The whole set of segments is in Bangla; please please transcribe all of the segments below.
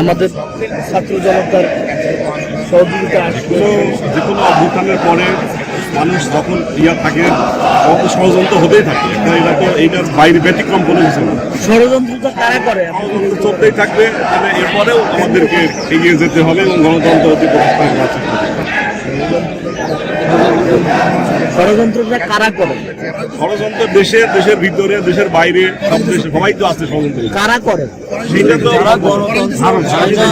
আমাদের ছাত্র জনতার সহযোগিতা যে কোনো অভ্যুত্থানের পরে মানুষ যখন ইয়া থাকে তখন ষড়যন্ত্র হতেই থাকে। এটা এটা তো এইটার বাইরে ব্যতিক্রম কোনো কিছু না। ষড়যন্ত্রটা কারা। করে চলতেই থাকবে মানে এরপরেও আমাদেরকে এগিয়ে যেতে হবে এবং গণতন্ত্র অতি প্রতিষ্ঠা ষড়যন্ত্রটা কারা করে? ষড়যন্ত্র দেশে দেশের ভিতরে দেশের বাইরে সব দেশে সবাই তো আছে ষড়যন্ত্র। কারা করে? সেইটা তো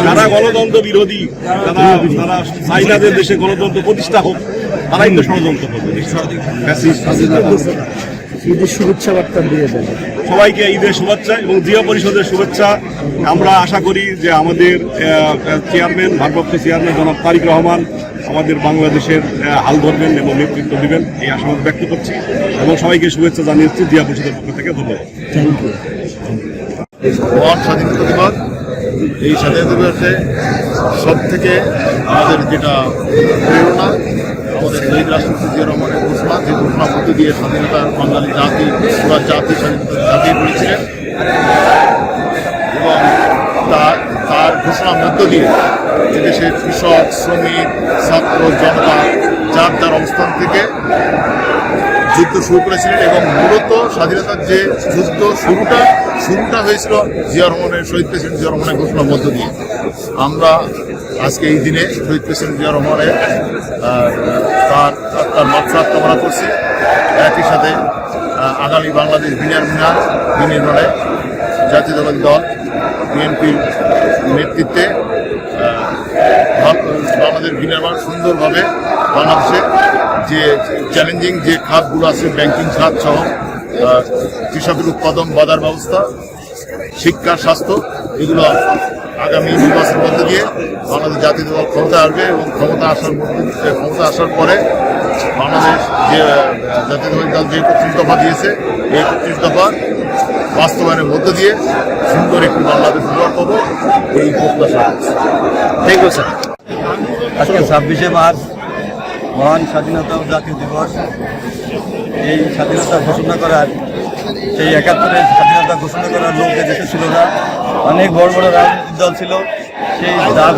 যারা গণতন্ত্র বিরোধী যারা যারা চাইনাদের দেশে গণতন্ত্র প্রতিষ্ঠা হোক তারাই তো ষড়যন্ত্র করবে। ঈদের শুভেচ্ছা বার্তা দিয়ে দেন। সবাইকে ঈদের শুভেচ্ছা এবং জিয়া পরিষদের শুভেচ্ছা। আমরা আশা করি যে আমাদের চেয়ারম্যান ভারপ্রাপ্ত চেয়ারম্যান জনাব তারিক রহমান আমাদের বাংলাদেশের হাল ধরবেন এবং নেতৃত্ব দিবেন এই আশাবাদ ব্যক্ত করছি। এবং সবাইকে শুভেচ্ছা জানিয়েছি জিয়া পরিষদের পক্ষ থেকে ধন্যবাদ। স্বাধীনতা দিবস এই স্বাধীনতা দিবসে সব থেকে আমাদের যেটা প্রেরণা আমাদের শহীদ রাষ্ট্রপতি জিয়া রহমানের ঘোষণা যে ঘোষণার মধ্য দিয়ে স্বাধীনতা বাঙালি জাতি পুরা জাতি স্বাধীনতা ঝাঁপিয়ে পড়েছিলেন এবং ঘোষণার মধ্য দিয়ে এদেশের কৃষক, শ্রমিক, ছাত্র, জনতা যার যার অবস্থান থেকে যুদ্ধ শুরু করেছিলেন এবং মূলত স্বাধীনতার যে যুদ্ধ শুরুটা শুরুটা হয়েছিল জিয়া রহমানের, শহীদ প্রেসিডেন্ট জিয়া রহমানের ঘোষণার মধ্য দিয়ে। আমরা আজকে এই দিনে শহীদ প্রেসিডেন্ট জিয়া রহমানের তার তার মাত্রা কামনা করছি। একই সাথে আগামী বাংলাদেশ বিনিয়ার মিনার বিনির্মাণে জাতীয়তাবাদী দল বিএনপির নেতৃত্বে বাংলাদেশ বিনির্মাণ সুন্দরভাবে বাংলাদেশে যে চ্যালেঞ্জিং যে খাতগুলো আছে ব্যাংকিং খাত সহ কৃষকের উৎপাদন, বাজার ব্যবস্থা, শিক্ষা, স্বাস্থ্য, এগুলো আগামী নির্বাচনের মধ্যে দিয়ে বাংলাদেশ জাতীয় দল ক্ষমতা আসবে এবং ক্ষমতা আসার ক্ষমতা আসার পরে বাংলাদেশ যে জাতীয় দল যে একত্রিশ দফা দিয়েছে এই একত্রিশ দফা বাস্তবায়নের মধ্য দিয়ে সুন্দর একটি বাংলাদেশ উপহার পাবো এই প্রত্যাশা। থ্যাংক ইউ স্যার আজকে ছাব্বিশে মার্চ মহান স্বাধীনতা জাতীয় দিবস। এই স্বাধীনতা ঘোষণা করার সেই একাত্তরের স্বাধীনতা ঘোষণা করার লোক এদেশে ছিল না। অনেক বড় বড় রাজনৈতিক দল ছিল। সেই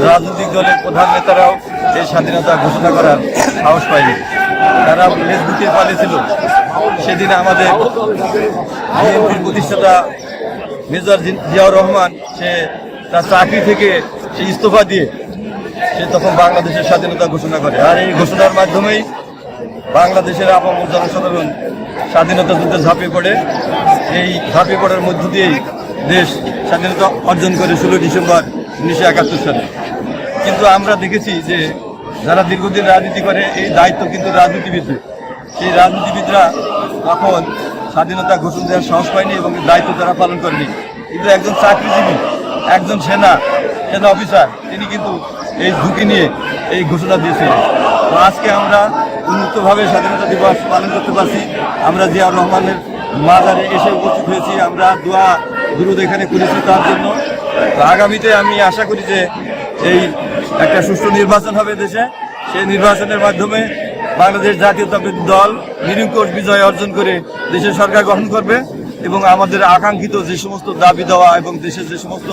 রাজনৈতিক দলের প্রধান নেতারাও এই স্বাধীনতা ঘোষণা করার সাহস পায়নি। তারা লেজ গুটিয়ে পালিয়েছিল। সেদিন আমাদের বিএনপির প্রতিষ্ঠাতা মেজর জিয়াউর রহমান, সে তার চাকরি থেকে সে ইস্তফা দিয়ে সে তখন বাংলাদেশের স্বাধীনতা ঘোষণা করে। আর এই ঘোষণার মাধ্যমেই বাংলাদেশের আপাম জনসাধারণ স্বাধীনতা যুদ্ধে ঝাঁপিয়ে পড়ে। এই ঝাঁপিয়ে পড়ার মধ্য দিয়েই দেশ স্বাধীনতা অর্জন করে ষোলো ডিসেম্বর উনিশশো একাত্তর সালে। কিন্তু আমরা দেখেছি যে যারা দীর্ঘদিন রাজনীতি করে, এই দায়িত্ব কিন্তু রাজনীতিবিদদের। সেই রাজনীতিবিদরা তখন স্বাধীনতা ঘোষণা দেওয়ার সাহস পায়নি এবং দায়িত্ব তারা পালন করেনি। কিন্তু একজন চাকরিজীবী, একজন সেনা সেনা অফিসার, তিনি কিন্তু এই ঝুঁকি নিয়ে এই ঘোষণা দিয়েছিলেন। তো আজকে আমরা উন্মুক্তভাবে স্বাধীনতা দিবস পালন করতে পারছি। আমরা জিয়াউর রহমানের মাজারে এসে উপস্থিত হয়েছি। আমরা দোয়া, দুরুদ এখানে করেছি তার জন্য। তো আগামীতে আমি আশা করি যে এই একটা সুষ্ঠু নির্বাচন হবে দেশে। সেই নির্বাচনের মাধ্যমে বাংলাদেশ জাতীয়তাবাদী দল নিরঙ্কুশ বিজয় অর্জন করে দেশের সরকার গঠন করবে এবং আমাদের আকাঙ্ক্ষিত যে সমস্ত দাবি দেওয়া এবং দেশের যে সমস্ত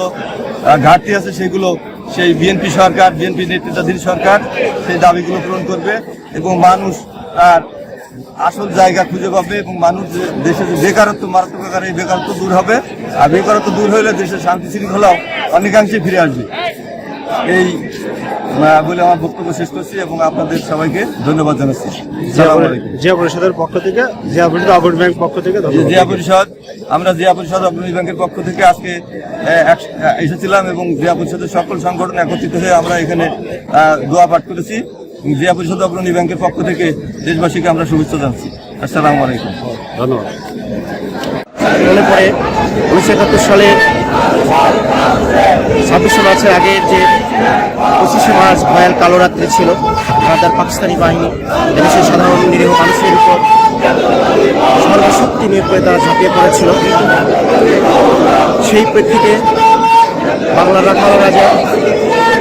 ঘাটতি আছে সেগুলো সেই বিএনপি সরকার, বিএনপি নেতৃত্বাধীন সরকার সেই দাবিগুলো পূরণ করবে এবং মানুষ আর আসল জায়গা খুঁজে পাবে এবং মানুষ যে দেশে যে বেকারত্ব, মারাত্মক আকারে এই বেকারত্ব দূর হবে। আর বেকারত্ব দূর হলে দেশের শান্তি শৃঙ্খলাও অনেকাংশে ফিরে আসবে। এই বলে আমার বক্তব্য শেষ করছি এবং আপনাদের সবাইকে ধন্যবাদ জানাচ্ছি। জিয়া পরিষদের পক্ষ থেকে জিয়া পরিষদ আবুল ব্যাংক পক্ষ থেকে জিয়া পরিষদ আমরা জিয়া পরিষদ অগ্রণী ব্যাংকের পক্ষ থেকে আজকে এসেছিলাম এবং জিয়া পরিষদের সকল সংগঠন একত্রিত হয়ে আমরা এখানে দোয়া পাঠ করেছি। জিয়া পরিষদ অগ্রণী ব্যাংকের পক্ষ থেকে দেশবাসীকে আমরা শুভেচ্ছা জানাচ্ছি। আসসালামু আলাইকুম। ধন্যবাদ। মনে পড়ে উনিশশো একাত্তর সালে ছাব্বিশে মার্চের আগে যে পঁচিশে মার্চ ভয়াল কালো রাত্রি ছিল ভারতের পাকিস্তানি বাহিনী দেশের সাধারণ নিরীহ মানুষের উপর সর্বশক্তি নিয়োগ করে তারা ঝাঁপিয়ে পড়েছিল। সেই প্রেক্ষিতে বাংলার রাখাল রাজা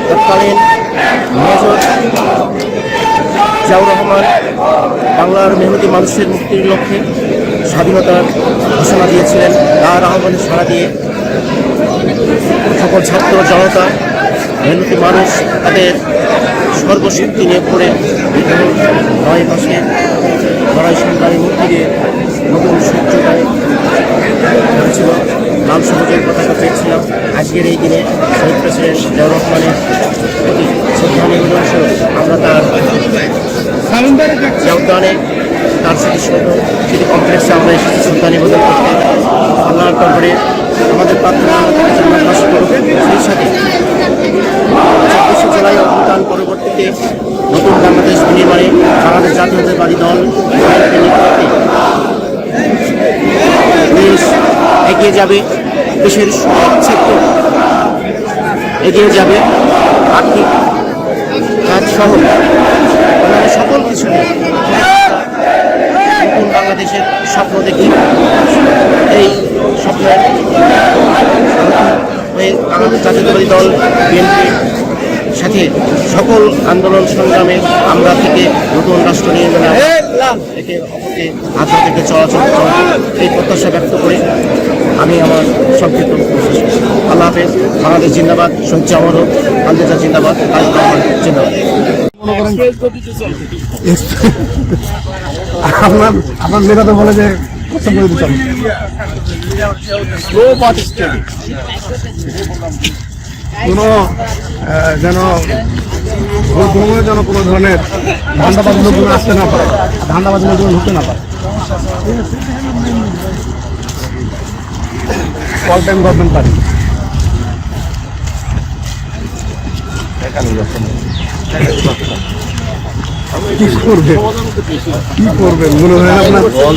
তৎকালীন মেজর জিয়াউর রহমান বাংলার মেহনতি মানুষের মুক্তির লক্ষ্যে স্বাধীনতার ঘোষণা দিয়েছিলেন তার আহ্বানে সাড়া দিয়ে সকল ছাত্র জনতা মেহনতি মানুষ তাদের সর্বশক্তি নিয়ে পড়ে দীর্ঘ নয় মাসে লড়াই সংগ্রামের মধ্যে দিয়ে নতুন সূর্যোদয় হয়েছিল নাম সবুজের পতাকা পেয়েছিলাম। আজকের এই দিনে শহীদ প্রেসিডেন্ট জিয়াউর রহমানের প্রতি শ্রদ্ধা নিবেদন আমরা তার যে উদ্যানে তার স্মৃতিসৌধ স্মৃতি কমপ্লেক্সে আমরা এসেছি শ্রদ্ধা নিবেদন করতে আল্লাহর করে আমাদের প্রার্থনা করুক সেই সাথে। চব্বিশে জুলাই অভ্যুত্থান পরবর্তীতে নতুন বাংলাদেশ বিনির্মাণে বাংলাদেশ জাতীয়তাবাদী দল দেশ এগিয়ে যাবে দেশের সব সেক্টর। এগিয়ে যাবে আর্থিক কাজ সহ সকল কিছু নিয়ে বাংলাদেশের স্বপ্ন দেখি। এই স্বপ্নের বাংলাদেশ জাতীয়তাবাদী দল বিএনপি সাথে সকল আন্দোলন সংগ্রামে আমরা থেকে নতুন রাষ্ট্র নির্মাণে একে অপরকে হাত থেকে চলাচল করা এই প্রত্যাশা ব্যক্ত করে আমি আমার সংক্ষিপ্ত। আল্লাহ হাফেজ। বাংলাদেশ জিন্দাবাদ। সঞ্চয় অমর আলদেজা জিন্দাবাদ। রহমান জিন্দাবাদ। আপনার আপনার নেতা তো বলে যে কষ্ট করে কোনো যেন যেন কোনো ধরনের ধান্দাবাজ লোকজন আসতে না পারে। ধান্দাবাজ লোকজন ঢুকতে না পারে। অল টাইম গভর্নমেন্ট পারে কি করবে? কি করবেন? মনে হয় আপনার অল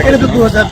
এটা তো দু হাজার